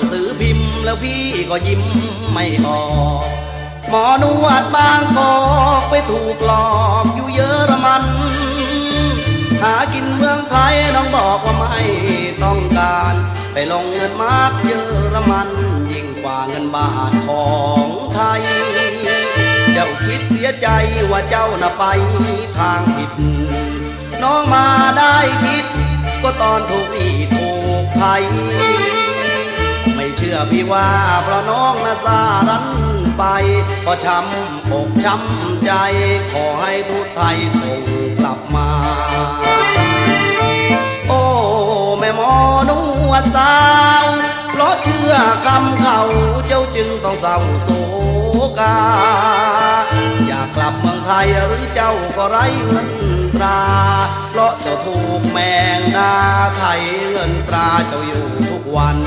นังสือพิมพ์ แล้วพี่ก็ยิ้มไม่ออกหมอนวดบางกอกไปถูกหลอกอยู่เยอรมัน หากินเมืองไทยน้องบอกว่าไม่ต้องการ ไปลงเงินมากเยอรมัน ยิ่งกว่าเงินบาทของไทย เจ้าคิดเสียใจว่าเจ้าน่ะไปทางผิด น้องมาได้คิดก็ตอนถูกอีถูกไทย พี่ว่าเพราะน้องน่ะสารันไปก็ช้ำอกช้ำใจ ขอให้ทูตไทยส่งกลับมา โอ้แม่หมอนวดสาวเพราะเชื่อคำเขาเจ้าจึงต้องเศร้าโศกา อยากกลับเมืองไทยหรือเจ้าก็ไร้เงินตรา เพราะเจ้าถูกแมงดาไทยเงินตราเจ้าอยู่ทุกวัน